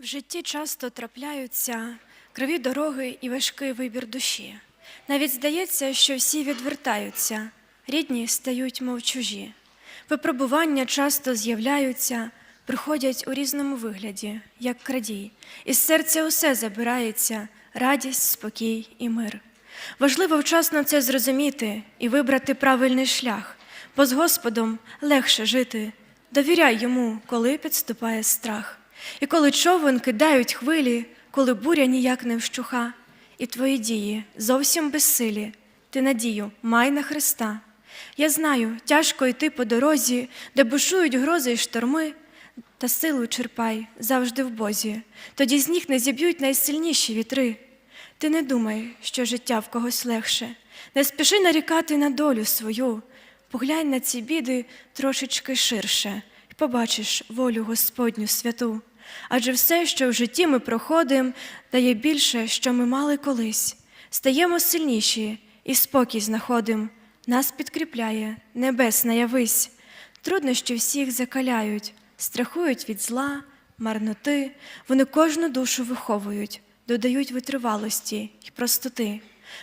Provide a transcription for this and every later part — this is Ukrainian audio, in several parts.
В житті часто трапляються криві дороги і важкий вибір душі. Навіть здається, що всі відвертаються, рідні стають мов чужі. Випробування часто з'являються, приходять у різному вигляді, як крадій. Із серця усе забирається, радість, спокій і мир. Важливо вчасно це зрозуміти і вибрати правильний шлях, бо з Господом легше жити. Довіряй йому, коли підступає страх. І коли човен кидають хвилі, коли буря ніяк не вщуха, і твої дії зовсім безсилі, ти надію май на Христа. Я знаю, тяжко йти по дорозі, де бушують грози й шторми, та силу черпай завжди в Бозі, тоді з ніг не зіб'ють найсильніші вітри. Ти не думай, що життя в когось легше, не спіши нарікати на долю свою, поглянь на ці біди трошечки ширше, і побачиш волю Господню святу. Адже все, що в житті ми проходимо, дає більше, що ми мали колись. Стаємо сильніші і спокій знаходим, нас підкріпляє небесна явись. Труднощі всіх закаляють, страхують від зла, марноти, вони кожну душу виховують, додають витривалості й простоти.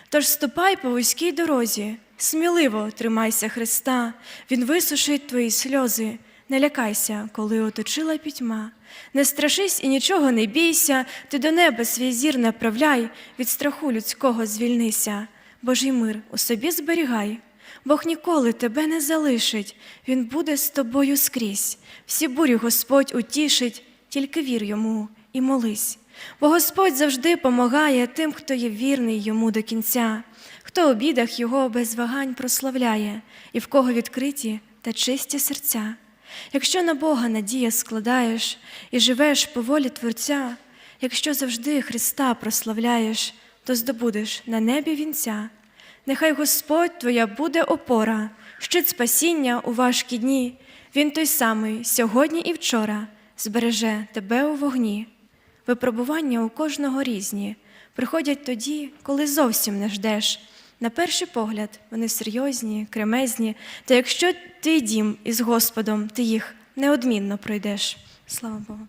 Тож ступай по вузькій дорозі, сміливо тримайся Христа, Він висушить твої сльози, не лякайся, коли оточила пітьма. Не страшись і нічого не бійся, ти до неба свій зір направляй, від страху людського звільнися, Божий мир у собі зберігай. Бог ніколи тебе не залишить, Він буде з тобою скрізь. Всі бурі Господь утішить, тільки вір йому і молись. Бо Господь завжди помагає тим, хто є вірний йому до кінця, хто у бідах його без вагань прославляє, і в кого відкриті та чисті серця. Якщо на Бога надія складаєш і живеш по волі Творця, якщо завжди Христа прославляєш, то здобудеш на небі вінця. Нехай Господь твоя буде опора, щит спасіння у важкі дні. Він той самий сьогодні і вчора збереже тебе у вогні. Випробування у кожного різні, приходять тоді, коли зовсім не ждеш. На перший погляд вони серйозні, кремезні, та якщо твій дім із Господом, ти їх неодмінно пройдеш. Слава Богу.